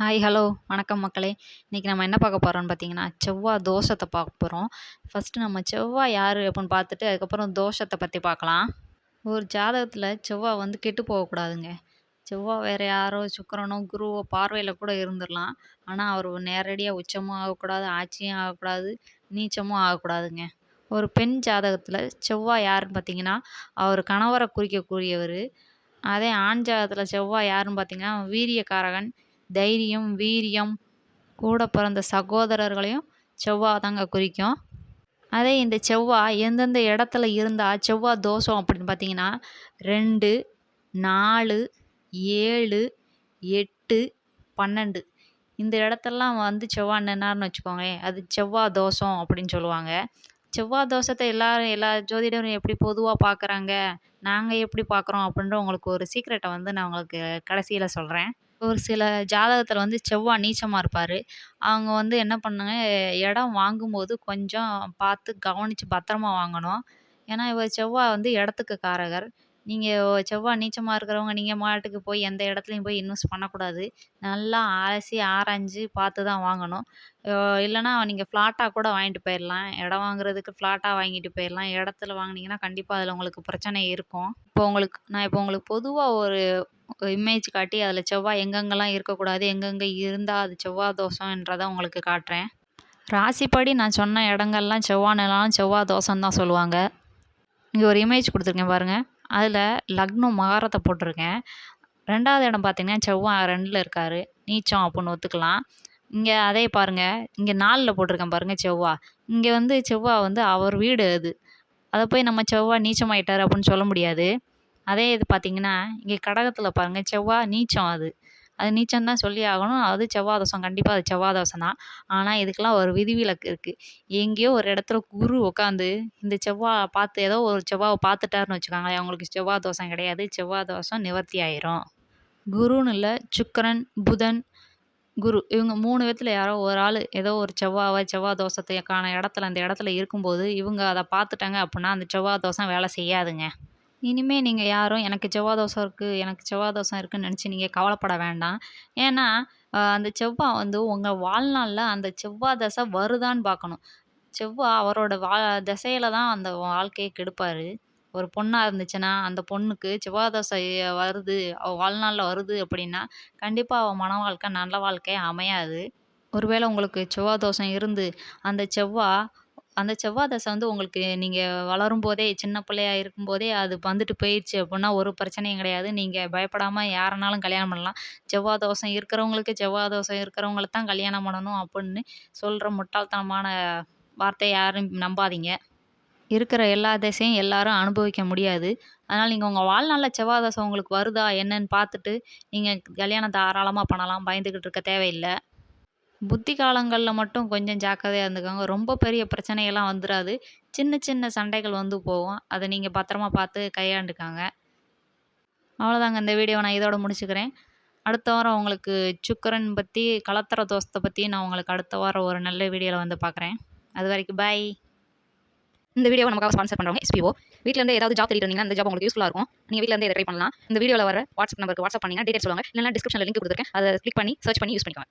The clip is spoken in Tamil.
ஹாய் ஹலோ வணக்கம் மக்களே. இன்றைக்கி நம்ம என்ன பார்க்க போகிறோம்னு பார்த்தீங்கன்னா செவ்வாய் தோஷத்தை பார்க்க போகிறோம் ஃபஸ்ட்டு நம்ம செவ்வாய் யார் அப்படின்னு பார்த்துட்டு அதுக்கப்புறம் தோஷத்தை பற்றி பார்க்கலாம். ஒரு ஜாதகத்தில் செவ்வாய் வந்து கெட்டு போகக்கூடாதுங்க. செவ்வாய் வேறு யாரோ சுக்கிரனோ குருவோ பார்வையில் கூட இருந்துடலாம். ஆனால் அவர் நேரடியாக உச்சமும் ஆகக்கூடாது ஆட்சியும் ஆகக்கூடாது நீச்சமும் ஆகக்கூடாதுங்க. ஒரு பெண் ஜாதகத்தில் செவ்வாய் யாருன்னு பார்த்தீங்கன்னா அவர் கணவரை குறிக்கக்கூடியவர். அதே ஆண் ஜாதகத்தில் செவ்வாய் யாருன்னு பார்த்தீங்கன்னா வீரியக்காரகன் தைரியம் வீரியம் கூட பிறந்த சகோதரர்களையும் செவ்வாய் தாங்க குறிக்கும். அதே இந்த செவ்வாய் எந்தெந்த இடத்துல இருந்தால் செவ்வாய் தோஷம் அப்படின்னு பார்த்தீங்கன்னா ரெண்டு நாலு ஏழு எட்டு பன்னெண்டு. இந்த இடத்தெல்லாம் வந்து செவ்வாய் நின்னார்னு வச்சுக்கோங்களேன் அது செவ்வாய் தோஷம் அப்படின்னு சொல்லுவாங்க. செவ்வாய் தோஷத்தை எல்லாரும் எல்லா ஜோதிடரும் எப்படி பொதுவாக பார்க்குறாங்க? நாங்கள் எப்படி பார்க்குறோம் அப்படின்ற உங்களுக்கு ஒரு சீக்ரெட்டை வந்து நான் உங்களுக்கு கடைசியில் சொல்கிறேன் ஒரு சில ஜாதகத்தில் வந்து செவ்வாய் நீச்சமாக இருப்பார். அவங்க வந்து என்ன பண்ணுங்க இடம் வாங்கும்போது கொஞ்சம் பார்த்து கவனித்து பத்திரமா வாங்கணும். ஏன்னா இவர் செவ்வாய் வந்து இடத்துக்கு காரகர். நீங்கள் செவ்வாய் நீச்சமாக இருக்கிறவங்க நீங்கள் மாட்டுக்கு போய் எந்த இடத்துலையும் போய் இன்வெஸ்ட் பண்ணக்கூடாது. நல்லா அலசி ஆராய்ஞ்சு பார்த்து தான் வாங்கணும். இல்லைனா நீங்கள் ஃப்ளாட்டாக கூட வாங்கிட்டு போயிடலாம். இடம் வாங்குறதுக்கு ஃப்ளாட்டாக வாங்கிட்டு போயிடலாம். இடத்துல வாங்கினீங்கன்னா கண்டிப்பாக அதில் உங்களுக்கு பிரச்சனை இருக்கும். இப்போ உங்களுக்கு நான் இப்போ உங்களுக்கு பொதுவாக ஒரு இமேஜ் காட்டி அதில் செவ்வாய் எங்கெங்கெல்லாம் இருக்கக்கூடாது எங்கெங்கே இருந்தால் அது செவ்வாய் தோஷன்றதை உங்களுக்கு காட்டுறேன். ராசிப்படி நான் சொன்ன இடங்கள்லாம் செவ்வாய் நிலம் செவ்வாய் தோஷம் தான் சொல்லுவாங்க. இங்கே ஒரு இமேஜ் கொடுத்துருக்கேன் பாருங்கள் அதில் லக்னம் மகாரத்தை போட்டிருக்கேன். ரெண்டாவது இடம் பார்த்தீங்கன்னா செவ்வாய் ரெண்டில் இருக்கார். நீச்சம் அப்புடின்னு ஒத்துக்கலாம். இங்கே அதே பாருங்கள் இங்கே நாலில் போட்டிருக்கேன் பாருங்கள் செவ்வாய். இங்கே வந்து செவ்வாய் வந்து அவர் வீடு அது. அதை போய் நம்ம செவ்வாய் நீச்சமாயிட்டார் அப்படின்னு சொல்ல முடியாது. அதே இது பார்த்தீங்கன்னா இங்கே கடகத்தில் பாருங்கள் செவ்வாய் நீச்சம் அது. அது நீச்சம் தான் சொல்லி ஆகணும். அது செவ்வாய் தோஷம் கண்டிப்பாக அது செவ்வாய் தோஷம் தான். ஆனால் இதுக்கெல்லாம் ஒரு விதிவிலக்கு இருக்குது எங்கேயோ ஒரு இடத்துல குரு உட்காந்து இந்த செவ்வாய் பார்த்து ஏதோ ஒரு செவ்வாவை பார்த்துட்டாருன்னு வச்சுக்கோங்களேன். அவங்களுக்கு செவ்வாய் தோஷம் கிடையாது. செவ்வாய் தோஷம் நிவர்த்தி ஆயிரும். குருன்னு இல்லை சுக்கரன் புதன் குரு. இவங்க மூணு பேர்த்தில் யாரோ ஒரு ஆள் ஏதோ ஒரு செவ்வாவை செவ்வாய் தோஷத்துக்கான இடத்துல அந்த இடத்துல இருக்கும்போது இவங்க அதை பார்த்துட்டாங்க அப்படின்னா அந்த செவ்வாய் தோஷம் வேலை செய்யாதுங்க. இனிமேல் நீங்கள் யாரும் எனக்கு செவ்வாய் இருக்குது எனக்கு செவ்வாய் தோசை இருக்குதுன்னு நினச்சி நீங்கள் கவலைப்பட வேண்டாம். ஏன்னா அந்த செவ்வாய் வந்து உங்கள் வாழ்நாளில் அந்த செவ்வாய் தசை வருதான்னு பார்க்கணும் செவ்வாய் அவரோட வா திசையில தான் அந்த வாழ்க்கையை கெடுப்பார். ஒரு பொண்ணாக இருந்துச்சுன்னா அந்த பொண்ணுக்கு செவ்வாய் தசை வருது அவள் வாழ்நாளில் வருது அப்படின்னா கண்டிப்பாக அவள் மன வாழ்க்கை நல்ல வாழ்க்கை அமையாது. ஒருவேளை உங்களுக்கு செவ்வாய் தோஷம் இருந்து அந்த செவ்வாய் அந்த செவ்வாய் தசை வந்து உங்களுக்கு நீங்கள் வளரும்போதே சின்ன பிள்ளையா இருக்கும்போதே அது வந்துட்டு போயிடுச்சு அப்படின்னா ஒரு பிரச்சனையும் கிடையாது. நீங்கள் பயப்படாமல் யாருனாலும் கல்யாணம் பண்ணலாம். செவ்வாய் தோஷம் இருக்கிறவங்களுக்கு செவ்வாய் தோஷம் இருக்கிறவங்கள தான் கல்யாணம் பண்ணணும் அப்படின்னு சொல்கிற முட்டாள்தனமான வார்த்தையை யாரும் நம்பாதீங்க. இருக்கிற எல்லா தசையும் எல்லாரும் அனுபவிக்க முடியாது. அதனால் நீங்கள் உங்கள் வாழ்நாளில் செவ்வாய் தசை உங்களுக்கு வருதா என்னன்னு பார்த்துட்டு நீங்கள் கல்யாணம் தாராளமாக பண்ணலாம் பயந்துக்கிட்டு இருக்க தேவையில்லை. புத்தி காலங்களில் மட்டும் கொஞ்சம் ஜாக்கிரதையாக இருந்துக்கோங்க. ரொம்ப பெரிய பிரச்சனையெல்லாம் வந்துடாது சின்ன சின்ன சண்டைகள் வந்து போகும். அதை நீங்கள் பத்திரமா பார்த்து கையாண்டுக்காங்க. அவ்வளோதாங்க இந்த வீடியோ. நான் இதோட முடிச்சுக்கிறேன். அடுத்த வாரம் உங்களுக்கு சுக்கரன் பற்றி கலத்தர தோசத்தை பற்றி நான் உங்களுக்கு அடுத்த வாரம் ஒரு நல்ல வீடியோவில் வந்து பார்க்குறேன். அது வரைக்கும் பாய் இந்த வீடியோ நமக்காக ஸ்பான்சர் பண்ணுறவங்க எஸ்பிஓ வீட்டிலேருந்து ஏதாவது ஜாப் தேடிட்டு இருந்தீங்கன்னா அந்த ஜாப் உங்களுக்கு யூஸ்ஃபுல்லாக இருக்கும். நீங்கள் வீட்டிலேருந்து இதை ட்ரை பண்ணலாம். இந்த வீடியோவில் வர வாட்ஸ்அப் நம்பருக்கு வாட்ஸ்அப் பண்ணிங்கன்னா டீட்டெயில் சொல்லுவாங்க. இல்லைனா டிஸ்கிரிப்ஷனில் லிங்க் கொடுத்துருக்கேன். அதை கிளிக் பண்ணி சர்ச் பண்ணி யூஸ் பண்ணிக்கோங்க.